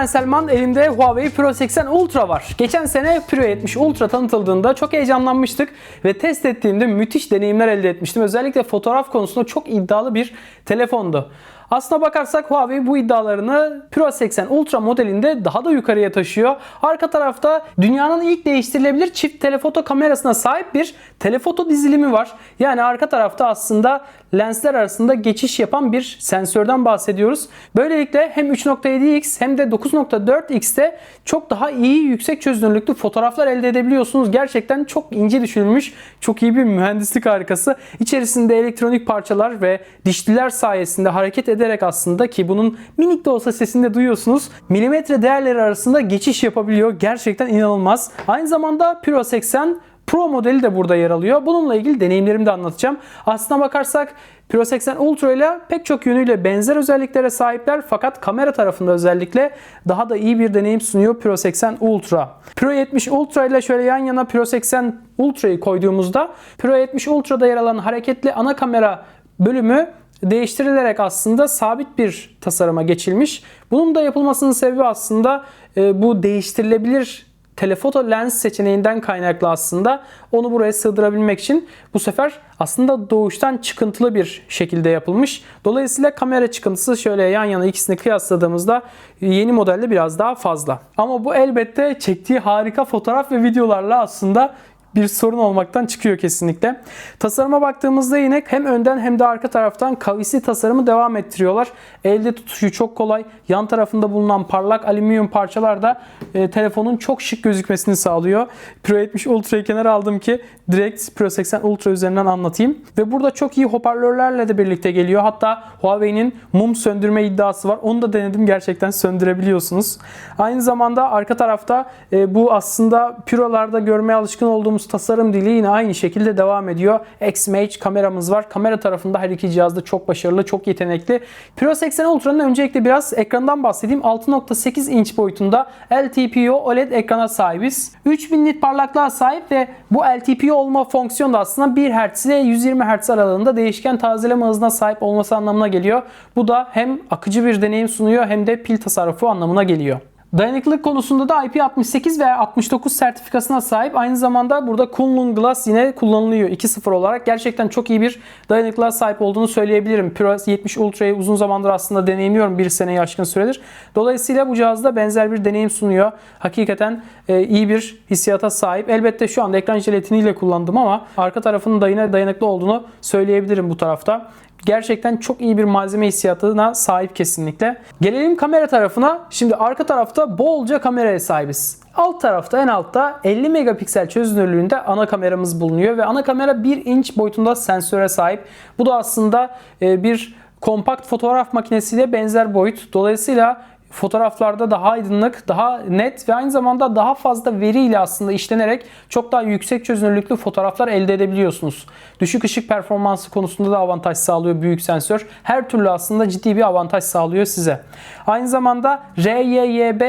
ben Selman. Elimde Huawei Pro 80 Ultra var. Geçen sene Pro 70 Ultra tanıtıldığında çok heyecanlanmıştık ve test ettiğimde müthiş deneyimler elde etmiştim. Özellikle fotoğraf konusunda çok iddialı bir telefondu. Aslına bakarsak Huawei bu iddialarını Pro 80 Ultra modelinde daha da yukarıya taşıyor. Arka tarafta dünyanın ilk değiştirilebilir çift telefoto kamerasına sahip bir telefoto dizilimi var. Yani arka tarafta aslında lensler arasında geçiş yapan bir sensörden bahsediyoruz. Böylelikle hem 3.7x hem de 9.4x'te çok daha iyi yüksek çözünürlüklü fotoğraflar elde edebiliyorsunuz. Gerçekten çok ince düşürülmüş, çok iyi bir mühendislik harikası. İçerisinde elektronik parçalar ve dişliler sayesinde hareket ederek aslında ki bunun minik de olsa sesini de duyuyorsunuz. Milimetre değerleri arasında geçiş yapabiliyor. Gerçekten inanılmaz. Aynı zamanda Pro 80 Pro modeli de burada yer alıyor. Bununla ilgili deneyimlerimi de anlatacağım. Aslına bakarsak Pro 80 Ultra ile pek çok yönüyle benzer özelliklere sahipler fakat kamera tarafında özellikle daha da iyi bir deneyim sunuyor Pro 80 Ultra. Pro 70 Ultra ile şöyle yan yana Pro 80 Ultra'yı koyduğumuzda Pro 70 Ultra'da yer alan hareketli ana kamera bölümü değiştirilerek aslında sabit bir tasarıma geçilmiş. Bunun da yapılmasının sebebi aslında e, bu değiştirilebilir telefoto lens seçeneğinden kaynaklı aslında onu buraya sığdırabilmek için bu sefer aslında doğuştan çıkıntılı bir şekilde yapılmış. Dolayısıyla kamera çıkıntısı şöyle yan yana ikisini kıyasladığımızda yeni modelde biraz daha fazla. Ama bu elbette çektiği harika fotoğraf ve videolarla aslında bir sorun olmaktan çıkıyor kesinlikle. Tasarıma baktığımızda yine hem önden hem de arka taraftan kavisli tasarımı devam ettiriyorlar. Elde tutuşu çok kolay. Yan tarafında bulunan parlak alüminyum parçalar da e, telefonun çok şık gözükmesini sağlıyor. Pro 70 Ultra'yı kenara aldım ki direkt Pro 80 Ultra üzerinden anlatayım. Ve burada çok iyi hoparlörlerle de birlikte geliyor. Hatta Huawei'nin mum söndürme iddiası var. Onu da denedim. Gerçekten söndürebiliyorsunuz. Aynı zamanda arka tarafta e, bu aslında Pro'larda görmeye alışkın olduğumuz tasarım dili yine aynı şekilde devam ediyor. XMH kameramız var. Kamera tarafında her iki cihaz da çok başarılı, çok yetenekli. Pro 80 Ultra'nın öncelikle biraz ekrandan bahsedeyim. 6.8 inç boyutunda LTPO OLED ekrana sahibiz. 3000 nit parlaklığa sahip ve bu LTPO olma fonksiyonu da aslında 1 Hz ile 120 Hz aralığında değişken tazeleme hızına sahip olması anlamına geliyor. Bu da hem akıcı bir deneyim sunuyor hem de pil tasarrufu anlamına geliyor. Dayanıklılık konusunda da IP68 veya 69 sertifikasına sahip. Aynı zamanda burada Kunlun Glass yine kullanılıyor 2.0 olarak. Gerçekten çok iyi bir dayanıklılığa sahip olduğunu söyleyebilirim. Pro 70 Ultra'yı uzun zamandır aslında deneyimliyorum. Bir seneye aşkın süredir. Dolayısıyla bu cihazda benzer bir deneyim sunuyor. Hakikaten e, iyi bir hissiyata sahip. Elbette şu anda ekran jelatiniyle kullandım ama arka tarafının da yine dayanıklı olduğunu söyleyebilirim bu tarafta. Gerçekten çok iyi bir malzeme hissiyatına sahip kesinlikle. Gelelim kamera tarafına. Şimdi arka tarafta bolca kameraya sahibiz. Alt tarafta en altta 50 megapiksel çözünürlüğünde ana kameramız bulunuyor ve ana kamera 1 inç boyutunda sensöre sahip. Bu da aslında e, bir kompakt fotoğraf makinesiyle benzer boyut. Dolayısıyla fotoğraflarda daha aydınlık, daha net ve aynı zamanda daha fazla veriyle aslında işlenerek çok daha yüksek çözünürlüklü fotoğraflar elde edebiliyorsunuz. Düşük ışık performansı konusunda da avantaj sağlıyor büyük sensör. Her türlü aslında ciddi bir avantaj sağlıyor size. Aynı zamanda RYYB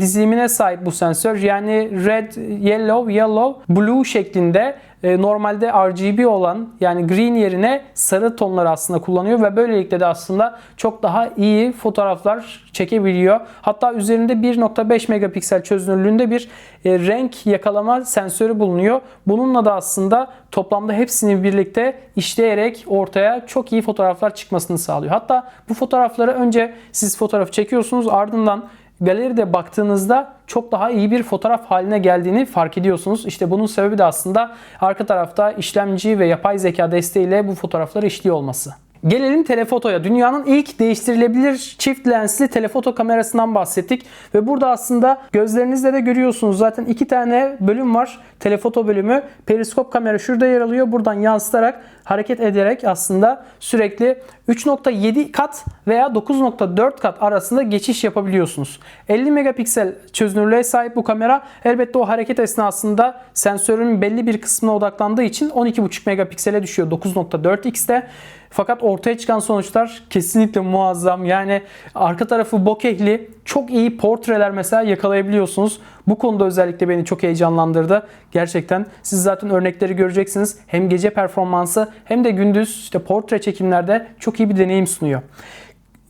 dizilimine sahip bu sensör. Yani red, yellow, yellow, blue şeklinde e, normalde RGB olan yani green yerine sarı tonları aslında kullanıyor ve böylelikle de aslında çok daha iyi fotoğraflar çekebiliyor. Hatta üzerinde 1.5 megapiksel çözünürlüğünde bir e, renk yakalama sensörü bulunuyor. Bununla da aslında toplamda hepsini birlikte işleyerek ortaya çok iyi fotoğraflar çıkmasını sağlıyor. Hatta bu fotoğrafları önce siz fotoğraf çekiyorsunuz ardından galeride baktığınızda çok daha iyi bir fotoğraf haline geldiğini fark ediyorsunuz. İşte bunun sebebi de aslında arka tarafta işlemci ve yapay zeka desteğiyle bu fotoğrafları işliyor olması. Gelelim telefotoya. Dünyanın ilk değiştirilebilir çift lensli telefoto kamerasından bahsettik. Ve burada aslında gözlerinizle de görüyorsunuz. Zaten iki tane bölüm var. Telefoto bölümü. Periskop kamera şurada yer alıyor. Buradan yansıtarak hareket ederek aslında sürekli 3.7 kat veya 9.4 kat arasında geçiş yapabiliyorsunuz. 50 megapiksel çözünürlüğe sahip bu kamera elbette o hareket esnasında sensörün belli bir kısmına odaklandığı için 12.5 megapiksele düşüyor 9.4x'te. Fakat ortaya çıkan sonuçlar kesinlikle muazzam. Yani arka tarafı bokehli çok iyi portreler mesela yakalayabiliyorsunuz. Bu konuda özellikle beni çok heyecanlandırdı. Gerçekten siz zaten örnekleri göreceksiniz. Hem gece performansı hem de gündüz işte portre çekimlerde çok iyi bir deneyim sunuyor.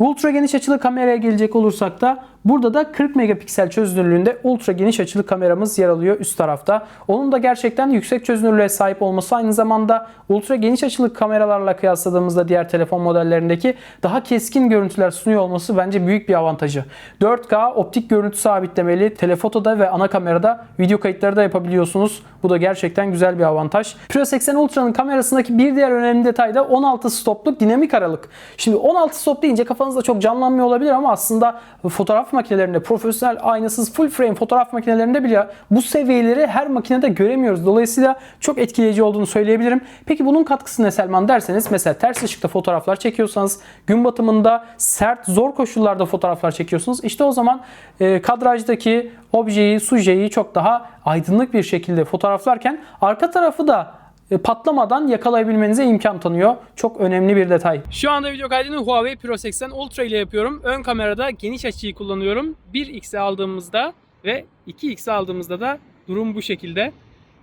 Ultra geniş açılı kameraya gelecek olursak da Burada da 40 megapiksel çözünürlüğünde ultra geniş açılı kameramız yer alıyor üst tarafta. Onun da gerçekten yüksek çözünürlüğe sahip olması aynı zamanda ultra geniş açılı kameralarla kıyasladığımızda diğer telefon modellerindeki daha keskin görüntüler sunuyor olması bence büyük bir avantajı. 4K optik görüntü sabitlemeli telefotoda ve ana kamerada video kayıtları da yapabiliyorsunuz. Bu da gerçekten güzel bir avantaj. Pro 80 Ultra'nın kamerasındaki bir diğer önemli detay da 16 stopluk dinamik aralık. Şimdi 16 stop deyince kafanızda çok canlanmıyor olabilir ama aslında fotoğraf makinelerinde, profesyonel aynasız full frame fotoğraf makinelerinde bile bu seviyeleri her makinede göremiyoruz. Dolayısıyla çok etkileyici olduğunu söyleyebilirim. Peki bunun katkısı ne Selman derseniz mesela ters ışıkta fotoğraflar çekiyorsanız, gün batımında sert, zor koşullarda fotoğraflar çekiyorsunuz. İşte o zaman e, kadrajdaki objeyi, sujeyi çok daha aydınlık bir şekilde fotoğraflarken arka tarafı da patlamadan yakalayabilmenize imkan tanıyor. Çok önemli bir detay. Şu anda video kaydını Huawei Pro 80 Ultra ile yapıyorum. Ön kamerada geniş açıyı kullanıyorum. 1x'e aldığımızda ve 2x'e aldığımızda da durum bu şekilde.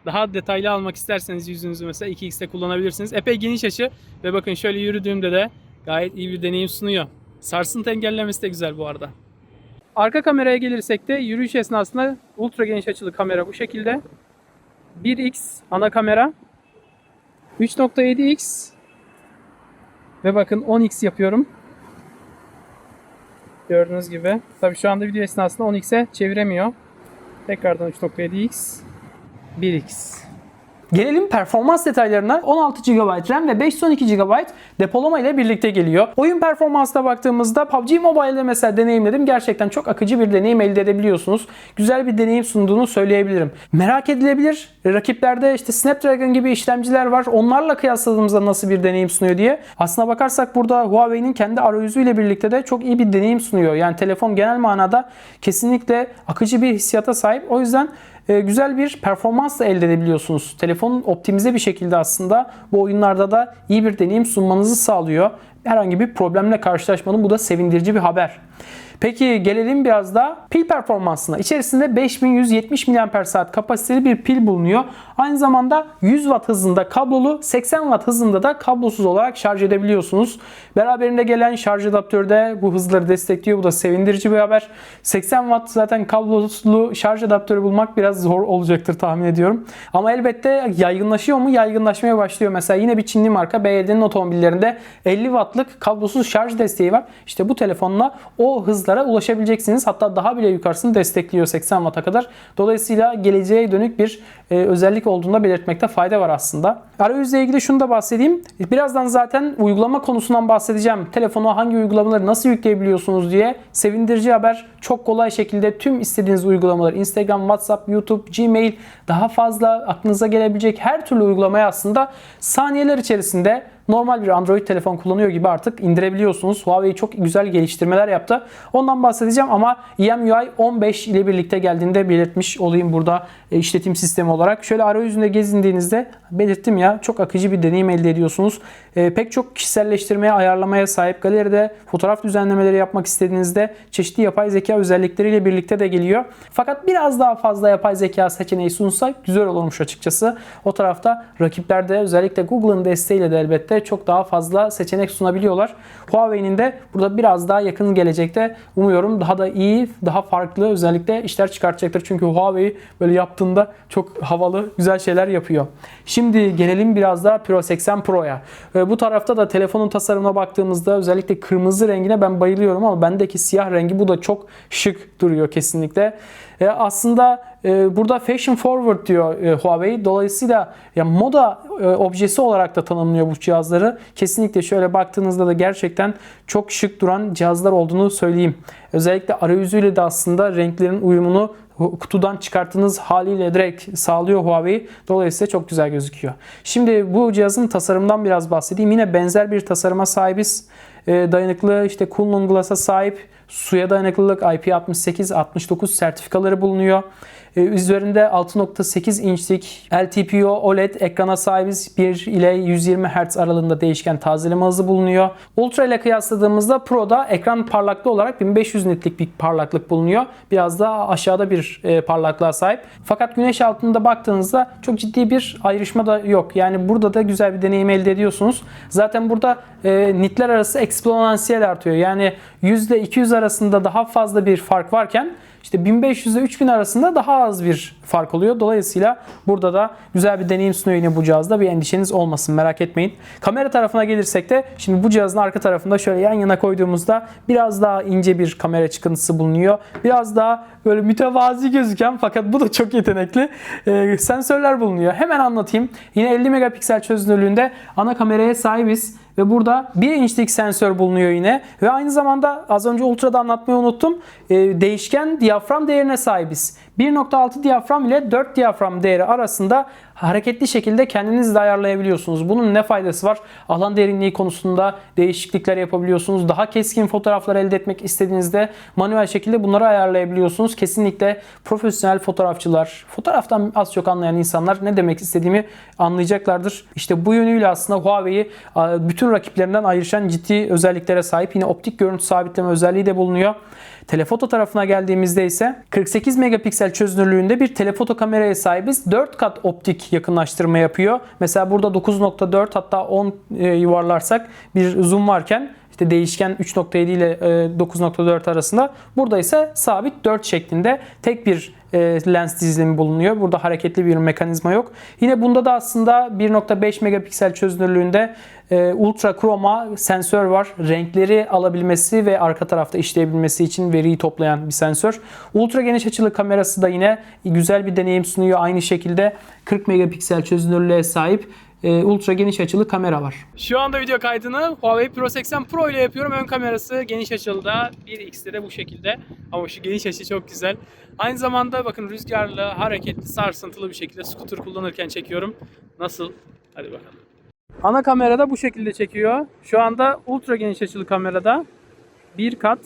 Daha detaylı almak isterseniz yüzünüzü mesela 2x'te kullanabilirsiniz. Epey geniş açı ve bakın şöyle yürüdüğümde de gayet iyi bir deneyim sunuyor. Sarsıntı engellemesi de güzel bu arada. Arka kameraya gelirsek de yürüyüş esnasında ultra geniş açılı kamera bu şekilde. 1x ana kamera. 3.7x ve bakın 10x yapıyorum. Gördüğünüz gibi. Tabi şu anda video esnasında 10x'e çeviremiyor. Tekrardan 3.7x 1x. Gelelim performans detaylarına. 16 GB RAM ve 512 GB depolama ile birlikte geliyor. Oyun performansına baktığımızda PUBG Mobile'de mesela deneyimledim. Gerçekten çok akıcı bir deneyim elde edebiliyorsunuz. Güzel bir deneyim sunduğunu söyleyebilirim. Merak edilebilir. Rakiplerde işte Snapdragon gibi işlemciler var. Onlarla kıyasladığımızda nasıl bir deneyim sunuyor diye. Aslına bakarsak burada Huawei'nin kendi arayüzüyle birlikte de çok iyi bir deneyim sunuyor. Yani telefon genel manada kesinlikle akıcı bir hissiyata sahip. O yüzden e, güzel bir performans da elde edebiliyorsunuz. Telefonun optimize bir şekilde aslında bu oyunlarda da iyi bir deneyim sunmanızı sağlıyor. Herhangi bir problemle karşılaşmadım. Bu da sevindirici bir haber. Peki gelelim biraz da pil performansına. İçerisinde 5170 mAh kapasiteli bir pil bulunuyor. Aynı zamanda 100 Watt hızında kablolu, 80 Watt hızında da kablosuz olarak şarj edebiliyorsunuz. Beraberinde gelen şarj adaptörü de bu hızları destekliyor. Bu da sevindirici bir haber. 80 Watt zaten kablosuz şarj adaptörü bulmak biraz zor olacaktır tahmin ediyorum. Ama elbette yaygınlaşıyor mu? Yaygınlaşmaya başlıyor. Mesela yine bir Çinli marka BYD'nin otomobillerinde 50 Watt'lık kablosuz şarj desteği var. İşte bu telefonla o hızlara ulaşabileceksiniz. Hatta daha bile yukarısını destekliyor 80 Watt'a kadar. Dolayısıyla geleceğe dönük bir e, özellik olduğunda belirtmekte fayda var aslında. Arayüzle ilgili şunu da bahsedeyim. Birazdan zaten uygulama konusundan bahsedeceğim. Telefona hangi uygulamaları nasıl yükleyebiliyorsunuz diye sevindirici haber. Çok kolay şekilde tüm istediğiniz uygulamaları Instagram, WhatsApp, YouTube, Gmail daha fazla aklınıza gelebilecek her türlü uygulamayı aslında saniyeler içerisinde normal bir Android telefon kullanıyor gibi artık indirebiliyorsunuz. Huawei çok güzel geliştirmeler yaptı. Ondan bahsedeceğim ama EMUI 15 ile birlikte geldiğinde belirtmiş olayım burada işletim sistemi olarak. Şöyle arayüzünde gezindiğinizde belirttim ya çok akıcı bir deneyim elde ediyorsunuz. E, pek çok kişiselleştirmeye, ayarlamaya sahip galeride fotoğraf düzenlemeleri yapmak istediğinizde çeşitli yapay zeka özellikleriyle birlikte de geliyor. Fakat biraz daha fazla yapay zeka seçeneği sunsa güzel olurmuş açıkçası. O tarafta rakiplerde özellikle Google'ın desteğiyle de elbette çok daha fazla seçenek sunabiliyorlar. Huawei'nin de burada biraz daha yakın gelecekte umuyorum daha da iyi, daha farklı özellikle işler çıkartacaktır. Çünkü Huawei böyle yaptığında çok havalı, güzel şeyler yapıyor. Şimdi gelelim biraz daha Pro 80 Pro'ya. Bu tarafta da telefonun tasarımına baktığımızda özellikle kırmızı rengine ben bayılıyorum ama bendeki siyah rengi bu da çok şık duruyor kesinlikle. E, aslında e, burada fashion forward diyor e, Huawei. Dolayısıyla ya moda e, objesi olarak da tanımlıyor bu cihazları. Kesinlikle şöyle baktığınızda da gerçekten çok şık duran cihazlar olduğunu söyleyeyim. Özellikle arayüzüyle de aslında renklerin uyumunu kutudan çıkarttığınız haliyle direkt sağlıyor Huawei. Dolayısıyla çok güzel gözüküyor. Şimdi bu cihazın tasarımdan biraz bahsedeyim. Yine benzer bir tasarıma sahibiz. Dayanıklı işte Kunlun Glass'a sahip suya dayanıklılık IP68-69 sertifikaları bulunuyor. Üzerinde 6.8 inçlik LTPO OLED ekrana sahibiz. 1 ile 120 Hz aralığında değişken tazeleme hızı bulunuyor. Ultra ile kıyasladığımızda Pro'da ekran parlaklığı olarak 1500 nitlik bir parlaklık bulunuyor. Biraz daha aşağıda bir parlaklığa sahip. Fakat güneş altında baktığınızda çok ciddi bir ayrışma da yok. Yani burada da güzel bir deneyim elde ediyorsunuz. Zaten burada nitler arası eksponansiyel artıyor. Yani %200 arasında daha fazla bir fark varken işte 1500 ile 3000 arasında daha az bir fark oluyor. Dolayısıyla burada da güzel bir deneyim sunuyor yine bu cihazda. Bir endişeniz olmasın merak etmeyin. Kamera tarafına gelirsek de şimdi bu cihazın arka tarafında şöyle yan yana koyduğumuzda biraz daha ince bir kamera çıkıntısı bulunuyor. Biraz daha böyle mütevazi gözüken fakat bu da çok yetenekli e, sensörler bulunuyor. Hemen anlatayım. Yine 50 megapiksel çözünürlüğünde ana kameraya sahibiz. Ve burada 1 inçlik sensör bulunuyor yine. Ve aynı zamanda az önce ultrada anlatmayı unuttum. E, değişken diyafram değerine sahibiz. 1.6 diyafram ile 4 diyafram değeri arasında hareketli şekilde kendiniz de ayarlayabiliyorsunuz. Bunun ne faydası var? Alan derinliği konusunda değişiklikler yapabiliyorsunuz. Daha keskin fotoğraflar elde etmek istediğinizde manuel şekilde bunları ayarlayabiliyorsunuz. Kesinlikle profesyonel fotoğrafçılar, fotoğraftan az çok anlayan insanlar ne demek istediğimi anlayacaklardır. İşte bu yönüyle aslında Huawei'yi bütün rakiplerinden ayrışan ciddi özelliklere sahip. Yine optik görüntü sabitleme özelliği de bulunuyor. Telefoto tarafına geldiğimizde ise 48 megapiksel çözünürlüğünde bir telefoto kameraya sahibiz. 4 kat optik yakınlaştırma yapıyor. Mesela burada 9.4 hatta 10 e, yuvarlarsak bir zoom varken işte değişken 3.7 ile 9.4 arasında. Burada ise sabit 4 şeklinde tek bir e, lens dizilimi bulunuyor. Burada hareketli bir mekanizma yok. Yine bunda da aslında 1.5 megapiksel çözünürlüğünde e, ultra chroma sensör var. Renkleri alabilmesi ve arka tarafta işleyebilmesi için veriyi toplayan bir sensör. Ultra geniş açılı kamerası da yine güzel bir deneyim sunuyor. Aynı şekilde 40 megapiksel çözünürlüğe sahip e, ultra geniş açılı kamera var. Şu anda video kaydını Huawei Pro 80 Pro ile yapıyorum. Ön kamerası geniş açılıda 1x'de de bu şekilde. Ama şu geniş açı çok güzel. Aynı zamanda bakın rüzgarlı, hareketli, sarsıntılı bir şekilde scooter kullanırken çekiyorum. Nasıl? Hadi bakalım. Ana kamerada bu şekilde çekiyor. Şu anda ultra geniş açılı kamerada bir kat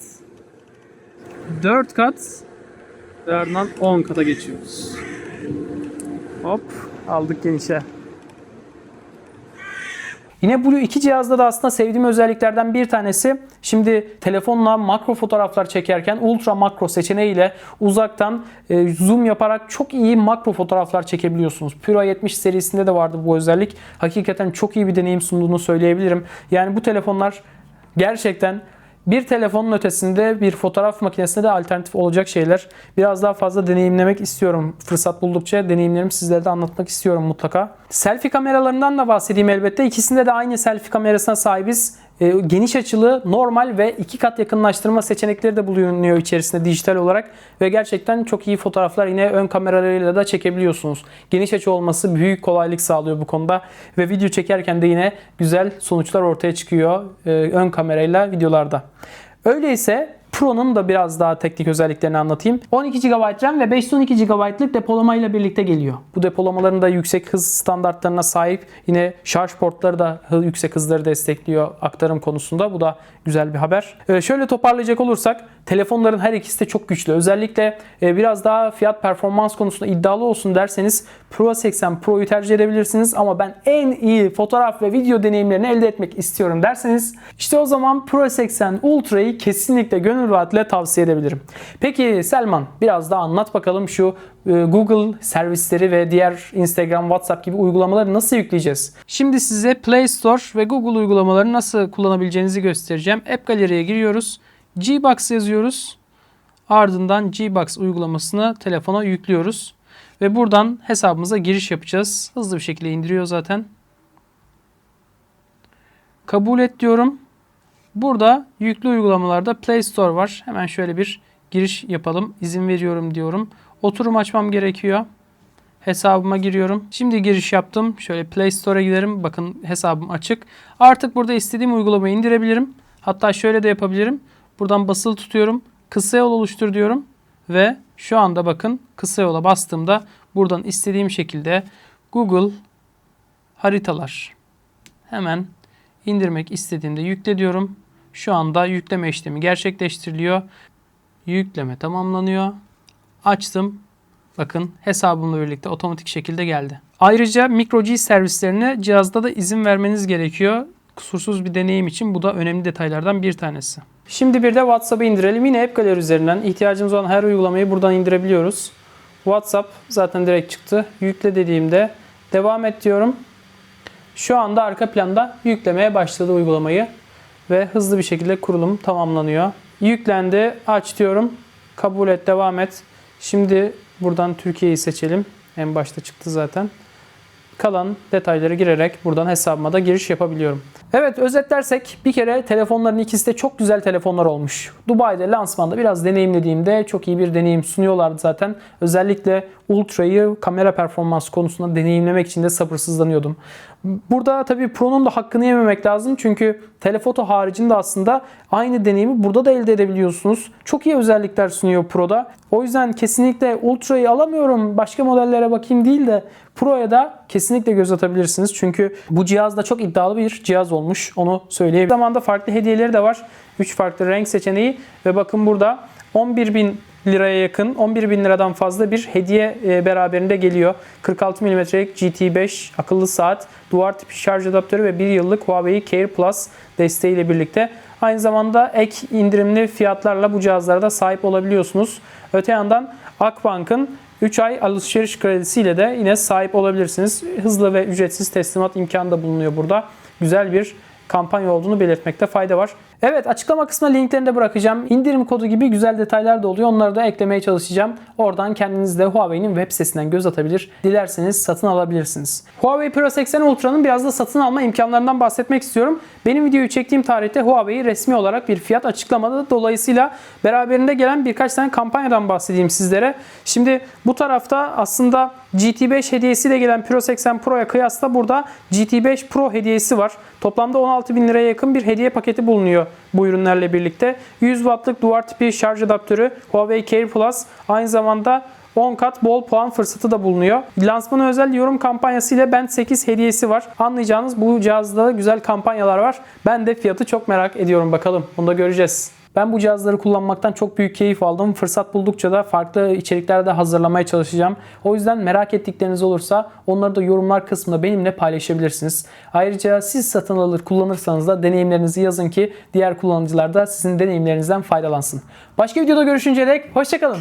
4 kat ve ardından 10 kata geçiyoruz. Hop aldık genişe. Yine bu iki cihazda da aslında sevdiğim özelliklerden bir tanesi şimdi telefonla makro fotoğraflar çekerken ultra makro seçeneğiyle uzaktan e, zoom yaparak çok iyi makro fotoğraflar çekebiliyorsunuz. Pura 70 serisinde de vardı bu özellik. Hakikaten çok iyi bir deneyim sunduğunu söyleyebilirim. Yani bu telefonlar gerçekten bir telefonun ötesinde bir fotoğraf makinesine de alternatif olacak şeyler. Biraz daha fazla deneyimlemek istiyorum. Fırsat buldukça deneyimlerimi sizlere de anlatmak istiyorum mutlaka. Selfie kameralarından da bahsedeyim elbette. İkisinde de aynı selfie kamerasına sahibiz. E, geniş açılı, normal ve iki kat yakınlaştırma seçenekleri de bulunuyor içerisinde dijital olarak. Ve gerçekten çok iyi fotoğraflar yine ön kameralarıyla da çekebiliyorsunuz. Geniş açı olması büyük kolaylık sağlıyor bu konuda. Ve video çekerken de yine güzel sonuçlar ortaya çıkıyor e, ön kamerayla videolarda. Öyleyse Pro'nun da biraz daha teknik özelliklerini anlatayım. 12 GB RAM ve 512 GB'lık depolama ile birlikte geliyor. Bu depolamaların da yüksek hız standartlarına sahip. Yine şarj portları da yüksek hızları destekliyor aktarım konusunda. Bu da güzel bir haber. Ee, şöyle toparlayacak olursak telefonların her ikisi de çok güçlü. Özellikle e, biraz daha fiyat performans konusunda iddialı olsun derseniz Pro 80 Pro'yu tercih edebilirsiniz ama ben en iyi fotoğraf ve video deneyimlerini elde etmek istiyorum derseniz işte o zaman Pro 80 Ultra'yı kesinlikle gönül rahatlığıyla tavsiye edebilirim. Peki Selman biraz daha anlat bakalım şu e, Google servisleri ve diğer Instagram, WhatsApp gibi uygulamaları nasıl yükleyeceğiz? Şimdi size Play Store ve Google uygulamaları nasıl kullanabileceğinizi göstereceğim. App Gallery'e giriyoruz. Gbox yazıyoruz. Ardından Gbox uygulamasını telefona yüklüyoruz. Ve buradan hesabımıza giriş yapacağız. Hızlı bir şekilde indiriyor zaten. Kabul et diyorum. Burada yüklü uygulamalarda Play Store var. Hemen şöyle bir giriş yapalım. İzin veriyorum diyorum. Oturum açmam gerekiyor. Hesabıma giriyorum. Şimdi giriş yaptım. Şöyle Play Store'a giderim. Bakın hesabım açık. Artık burada istediğim uygulamayı indirebilirim. Hatta şöyle de yapabilirim. Buradan basılı tutuyorum. Kısa yol oluştur diyorum. Ve şu anda bakın kısa yola bastığımda buradan istediğim şekilde Google haritalar hemen indirmek istediğimde yükle diyorum. Şu anda yükleme işlemi gerçekleştiriliyor. Yükleme tamamlanıyor. Açtım. Bakın hesabımla birlikte otomatik şekilde geldi. Ayrıca microG servislerine cihazda da izin vermeniz gerekiyor. Kusursuz bir deneyim için bu da önemli detaylardan bir tanesi. Şimdi bir de WhatsApp'ı indirelim. Yine App Gallery üzerinden ihtiyacımız olan her uygulamayı buradan indirebiliyoruz. WhatsApp zaten direkt çıktı. Yükle dediğimde devam et diyorum. Şu anda arka planda yüklemeye başladı uygulamayı. ve hızlı bir şekilde kurulum tamamlanıyor. Yüklendi. Aç diyorum. Kabul et, devam et. Şimdi buradan Türkiye'yi seçelim. En başta çıktı zaten. Kalan detayları girerek buradan hesabıma da giriş yapabiliyorum. Evet özetlersek bir kere telefonların ikisi de çok güzel telefonlar olmuş. Dubai'de lansmanda biraz deneyimlediğimde çok iyi bir deneyim sunuyorlardı zaten. Özellikle Ultra'yı kamera performans konusunda deneyimlemek için de sabırsızlanıyordum. Burada tabii Pro'nun da hakkını yememek lazım çünkü telefoto haricinde aslında aynı deneyimi burada da elde edebiliyorsunuz. Çok iyi özellikler sunuyor Pro'da. O yüzden kesinlikle Ultra'yı alamıyorum başka modellere bakayım değil de Pro'ya da kesinlikle göz atabilirsiniz. Çünkü bu cihaz da çok iddialı bir cihaz olmuş. Onu söyleyebilirim. Zamanda farklı hediyeleri de var. 3 farklı renk seçeneği ve bakın burada 11.000 liraya yakın 11 bin liradan fazla bir hediye e, beraberinde geliyor. 46 mm'lik GT5 akıllı saat, duvar tipi şarj adaptörü ve 1 yıllık Huawei Care Plus desteğiyle birlikte aynı zamanda ek indirimli fiyatlarla bu cihazlara da sahip olabiliyorsunuz. Öte yandan Akbank'ın 3 ay alışveriş kredisiyle de yine sahip olabilirsiniz. Hızlı ve ücretsiz teslimat imkanı da bulunuyor burada. Güzel bir kampanya olduğunu belirtmekte fayda var. Evet açıklama kısmına linklerini de bırakacağım. İndirim kodu gibi güzel detaylar da oluyor. Onları da eklemeye çalışacağım. Oradan kendiniz de Huawei'nin web sitesinden göz atabilir. Dilerseniz satın alabilirsiniz. Huawei Pro 80 Ultra'nın biraz da satın alma imkanlarından bahsetmek istiyorum. Benim videoyu çektiğim tarihte Huawei resmi olarak bir fiyat açıklamadı. Dolayısıyla beraberinde gelen birkaç tane kampanyadan bahsedeyim sizlere. Şimdi bu tarafta aslında GT5 hediyesiyle gelen Pro 80 Pro'ya kıyasla burada GT5 Pro hediyesi var. Toplamda 16 bin liraya yakın bir hediye paketi bulunuyor bu ürünlerle birlikte. 100 wattlık duvar tipi şarj adaptörü Huawei Care Plus aynı zamanda 10 kat bol puan fırsatı da bulunuyor. Lansmana özel yorum kampanyası ile Band 8 hediyesi var. Anlayacağınız bu cihazda da güzel kampanyalar var. Ben de fiyatı çok merak ediyorum bakalım. Bunu da göreceğiz. Ben bu cihazları kullanmaktan çok büyük keyif aldım. Fırsat buldukça da farklı içeriklerde hazırlamaya çalışacağım. O yüzden merak ettikleriniz olursa onları da yorumlar kısmında benimle paylaşabilirsiniz. Ayrıca siz satın alır kullanırsanız da deneyimlerinizi yazın ki diğer kullanıcılar da sizin deneyimlerinizden faydalansın. Başka videoda görüşünceye dek hoşçakalın.